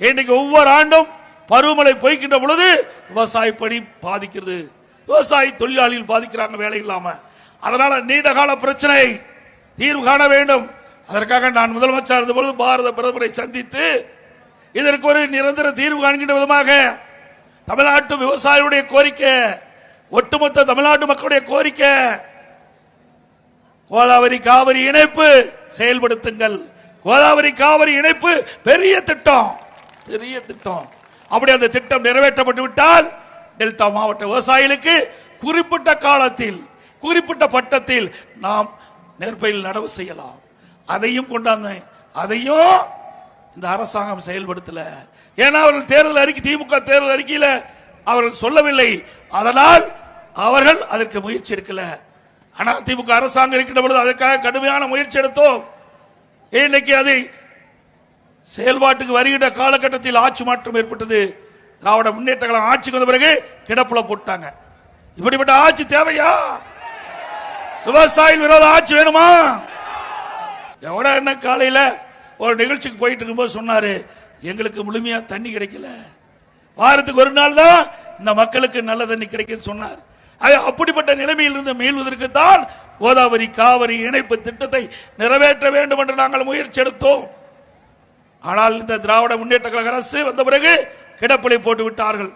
இன்னைக்கு ஒவ்வொரு ஆண்டும் பருவமழை பொய்க்கின்ற பொழுது விவசாய பணி பாதிக்கிறது. விவசாய தொழிலாளிகள் பாதிக்கிறாங்க வேலை இல்லாம. அதனால நீண்ட கால பிரச்சனை தீர்வு காண வேண்டும். அதற்காக நான் முதலமைச்சர் இருந்த பொழுது பாரத பிரதமரை சந்தித்து இதற்கு ஒரு நிரந்தர தீர்வு காண்கின்ற விதமாக தமிழ்நாட்டு விவசாயிகளுடைய கோரிக்கை ஒட்டுமொத்த தமிழ்நாட்டு மக்களுடைய கோரிக்கை கோதாவரி காவிரி இணைப்பு செயல்படுத்துங்கள். கோதாவரி காவிரி இணைப்பு பெரிய திட்டம். பெரிய திட்டம். அப்படி அந்த திட்டம் நிறைவேற்றப்பட்டு விட்டால் டெல்டா மாவட்ட விவசாயிகளுக்கு குறிப்பிட்ட காலத்தில் குறிப்பிட்ட பட்டத்தில் நாம் நெற்பயிர் நடவு செய்யலாம். அதையும் கொண்டாந்து அதையும் இந்த அரசாங்கம் செயல்படுத்தல. ஏன்னா அவர்கள் தேர்தல் அறிக்கை திமுக தேர்தல் அறிக்கையில் அவர்கள் சொல்லவில்லை. அதனால் அவர்கள் அதற்கு முயற்சி எடுக்கல. ஆனால் திமுக அரசாங்கம் இருக்கின்ற பொழுது அதற்காக கடுமையான முயற்சி எடுத்தோம். இன்னைக்கு அதை செயல்பாட்டுக்கு வருகின்ற காலகட்டத்தில் ஆட்சி மாற்றம் ஏற்பட்டது. திராவிட முன்னேற்ற கழகம் ஆட்சிக்கு வந்த பிறகு கிடப்புல போட்டாங்க. இப்படிப்பட்ட ஆட்சி தேவையா? விவசாயிகள் விரோத ஆட்சி வேணுமா? எவ்வளோ என்ன காலையில் ஒரு நிகழ்ச்சிக்கு போயிட்டு இருக்கும்போது சொன்னாரு எங்களுக்கு முழுமையா தண்ணி கிடைக்கல. வாரத்துக்கு ஒரு நாள் தான் இந்த மக்களுக்கு நல்ல தண்ணி கிடைக்கும் சொன்னார். ஆக அப்படிப்பட்ட நிலைமையிலிருந்து மீள்வதற்கு தான் கோதாவரி காவிரி இணைப்பு திட்டத்தை நிறைவேற்ற வேண்டும் என்று நாங்கள் முயற்சி எடுத்தோம். ஆனால் இந்த திராவிட முன்னேற்ற கழக அரசு வந்த பிறகு கிடப்பிலை போட்டு விட்டார்கள்